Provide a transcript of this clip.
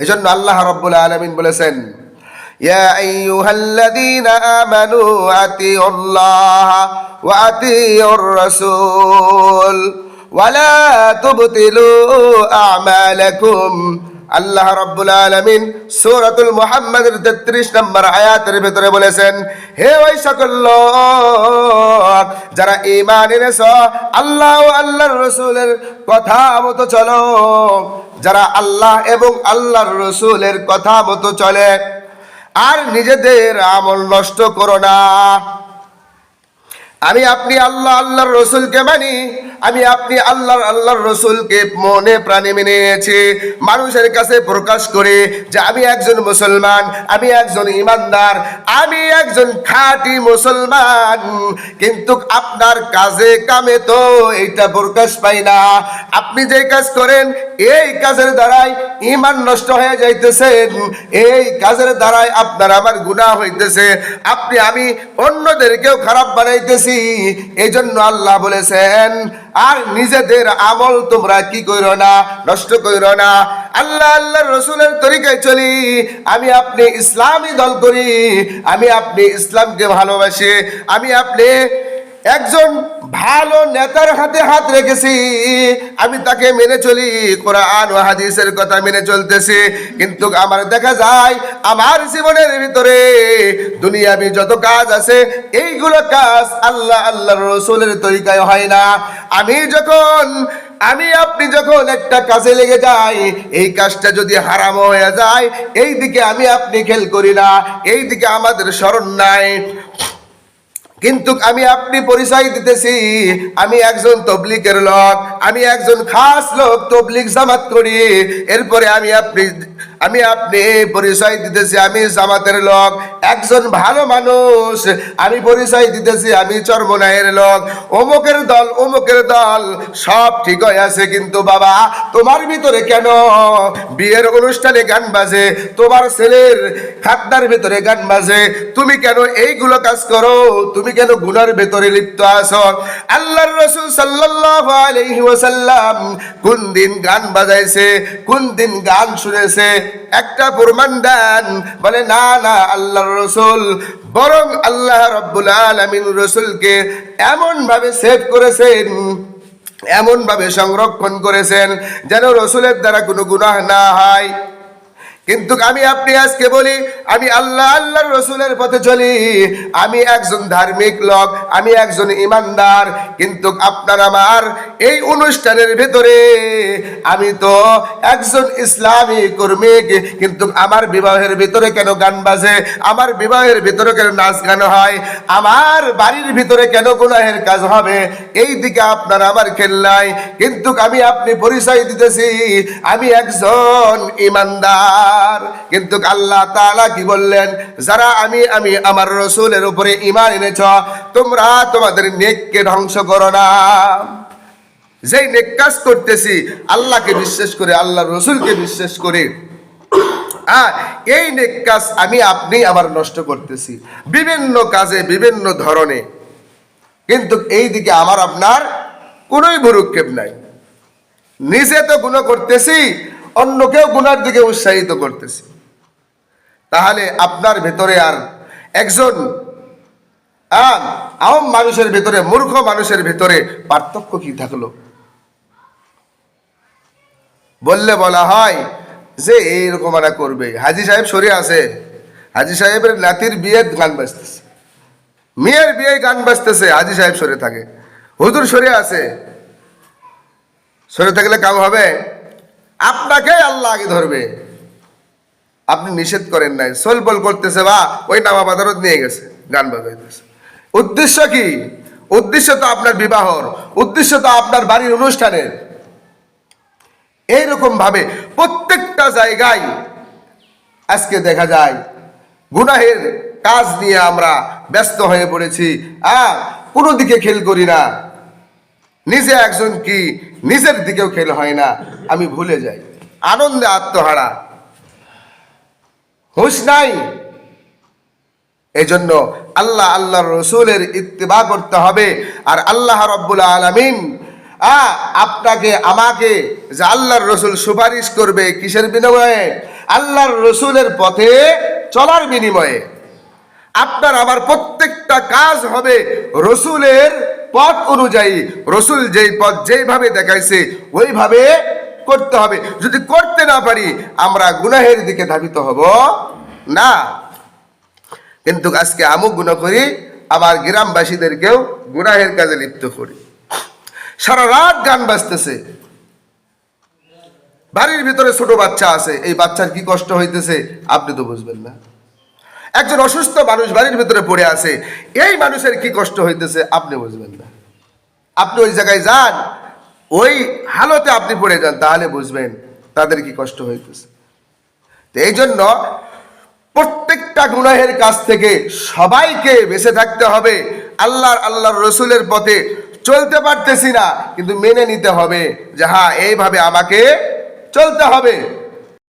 এজন্য আল্লাহ রব্বুল আলমিন বলেছেন يا أيها الذين آمنوا أطيعوا الله وأطيعوا الرسول ولا تبطلوا أعمالكم আল্লাহ রব্বুল আলমিন সূরাতুল মুহাম্মাদের তেত্রিশ নম্বর আয়াতের ভেতরে বলেছেন হে ওই সকল লোক যারা ইমান এনেছ, আল্লাহ আল্লাহ আল্লাহর রসুলের কথা মতো চলো। যারা আল্লাহ এবং আল্লাহর রসুলের কথা মতো চলে, আর নিজেদের আমল নষ্ট করো না। আমি আপনি আল্লাহ, আল্লাহর রসুলকে মানি আমি আপনি আল্লাহর আল্লাহর রসুলকে মনে প্রাণে মেনে নিয়েছি মানুষের কাছে প্রকাশ করে যে আমি একজন মুসলমান, আমি একজন ইমানদার, আমি একজন খাঁটি মুসলমান। কিন্তু আপনার কাজে কামে তো এইটা প্রকাশ পাই না। আপনি যে কাজ করেন, এই কাজের দ্বারাই ইমান নষ্ট হয়ে যাইতেছেন। এই কাজের দ্বারাই আপনার আমার গুনাহ হইতেছে। আপনি, আমি অন্যদেরকেও খারাপ বানাইতেছি। এই জন্য আল্লাহ বলেছেন আর নিজেদের আমল তোমরা কি করো না, নষ্ট করো না। আল্লাহ আল্লাহ রসুলের তরিকায় চলি। আমি আপনি ইসলামী দল করি, আমি আপনি ইসলামকে ভালোবাসি, আমি আপনি একজন ভালো নেতার হাতে হাত রেখেছি। আমি তাকে মেনে চলি, কোরআন ও হাদিসের কথা মেনে চলতেছি। কিন্তু আমার দেখা যায়, আমার জীবনের ভিতরে দুনিয়াবি যত কাজ আছে, এইগুলো কাজ আল্লাহ আল্লাহ রসুলের তরিকায় হয় না। আমি যখন, আমি আপনি যখন একটা কাজে লেগে যাই, এই কাজটা যদি হারাম হয়ে যায় এই দিকে আমি আপনি খেল করি না এই দিকে আমাদের স্মরণ নাই। কিন্তু আমি আপনি পরিচয় দিতেছি, আমি একজন তবলিকের লোক, আমি একজন খাস লোক তবলিক জামাত করি। এরপরে আমি আপনি আমি আপনি পরিচয় দিতেছি, আমি জামাতের লোক। একজন ভালো মানুষ। আমি পরিচয় দিতেছি, আমি চর্মনায়ের লোক। অমুকের দল অমুকের দল, সব ঠিক হয়ে আছে কিন্তু বাবা, তোমার ভিতরে কেন? বিয়ের অনুষ্ঠানে গান বাজে, তোমার ছেলের খাতনার ভিতরে গান বাজে। তুমি কেন এইগুলো কাজ করো? তুমি কেন গুনার ভেতরে লিপ্ত আছো? আল্লাহর রসুল সাল্লাল্লাহু কোন দিন গান বাজাইছে, কোন দিন গান শুনেছে? একটা প্রমাণ দেন। বলে, না না, আল্লাহর রসুল, বরং আল্লাহ রব্বুল আলমিন রসুলকে এমন ভাবে সেভ করেছেন এমন ভাবে সংরক্ষণ করেছেন, যেন রসুলের দ্বারা কোনো গুনাহ না হয়। কিন্তু আমি আপনি আজকে বলি, আমি আল্লাহ, আল্লাহর রসুলের পথে চলি। আমি একজন ধার্মিক লোক, আমি একজন ইমানদার, কিন্তু আপনার আমার এই অনুষ্ঠানের ভেতরে আমি তো একজন ইসলামী কর্মী কিন্তু আমার বিবাহের ভিতরে কেন গান বাজে? আমার বিবাহের ভিতরে কেন নাচ গান হয়? আমার বাড়ির ভিতরে কেন গুনাহের কাজ হবে? এই দিকে আপনার আমার খেল নাই। কিন্তু আমি আপনি পরিচয় দিতেছি, আমি একজন ইমানদার। কিন্তু আল্লাহ তালা কি বললেন? যারা আমি আমি আমার রসুলের উপরে ইমান এনেছ, তোমরা তোমাদের নেককে ধ্বংস করো না। যেই নেক কাজ করতেছি, আল্লাহকে বিশ্বাস করে আল্লাহ রসুলকে বিশ্বাস করে। আর এই নেক কাজ আমি, আপনি আবার নষ্ট করতেছি। বিভিন্ন কাজে, বিভিন্ন ধরনে। কিন্তু এই দিকে আমার আপনার কোনোই ভুরুক্ষেপ নাই। নিজে তো গুণ করতেছি অন্যকেও গুনার দিকে উৎসাহিত করতেছে। তাহলে আপনার ভেতরে আর একজন আম মানুষের ভেতরে, মূর্খ মানুষের ভেতরে পার্থক্য কি থাকল? বললে বলা হয় যে এইরকম এরা করবে। হাজি সাহেব সরে আছে। হাজি সাহেবের নাতির বিয়ের গান বাজতেছে। মেয়ের বিয়ে গান বাজতেছে, হাজি সাহেব সরে থাকে। হুজুর সরে আছে। সরে থাকলে কাম হবে? আপনাকে আল্লাহ আগে ধরবে। আপনি নিষেধ করেন নাই। সোলবল করতেছে বা ওই নামা বাজারত নিয়ে গেছে, গান বাজাইতেছে। উদ্দেশ্য কি? উদ্দেশ্য তো আপনার বিবাহর, উদ্দেশ্য তো আপনার বাড়ির অনুষ্ঠানের। এইরকম ভাবে প্রত্যেকটা জায়গায় আজকে দেখা যায়, গুনাহের কাজ নিয়ে আমরা ব্যস্ত হয়ে পড়েছি। আর কোনো দিকে খেল করি না। নিজে একজন কি নিজের দিকেও খেল হয় না, আমি ভুলে যাই। আনন্দে আত্মহারা। হুঁশ নাই। এজন্য আল্লাহ আল্লাহ রসুলের ইত্তেবা করতে হবে। আর আল্লাহ রব্বুল আলমিন আপনাকে, আমাকে যে আল্লাহর রসুল সুপারিশ করবে কিসের বিনিময়ে? আল্লাহর রসুলের পথে চলার বিনিময়ে। আপনার, আমার প্রত্যেকটা কাজ হবে রসুলের পথ অনুযায়ী, রসুল যেই পথ যেইভাবে দেখাইছে, ওইভাবে করতে হবে। যদি করতে না পারি, আমরা গুনাহের দিকে ধাবিত হব না। কিন্তু আজকে আমুক গুণ করি, আমার গ্রামবাসীদেরকেও গুনাহের কাজে লিপ্ত করি। সারা রাত গান বাজতেছে। বাড়ির ভিতরে ছোট বাচ্চা আছে, এই বাচ্চার কি কষ্ট হইতেছে, আপনি তো বুঝবেন না। একজন অসুস্থ মানুষ বাড়ির ভিতরে পড়ে আছে, এই মানুষের কি কষ্ট হইতেছে আপনি বুঝবেন না। আপনি ওই জায়গায় যান, ওই হালতে আপনি পড়ে যান, তাহলে বুঝবেন তাদের কি কষ্ট হইতেছে। এই জন্য প্রত্যেকটা গুনাহের কাছ থেকে সবাইকে বেঁচে থাকতে হবে, আল্লাহর আল্লাহর রসুলের পথে চলতে পারতেছি না, কিন্তু মেনে নিতে হবে যে হ্যাঁ এইভাবে আমাকে চলতে হবে।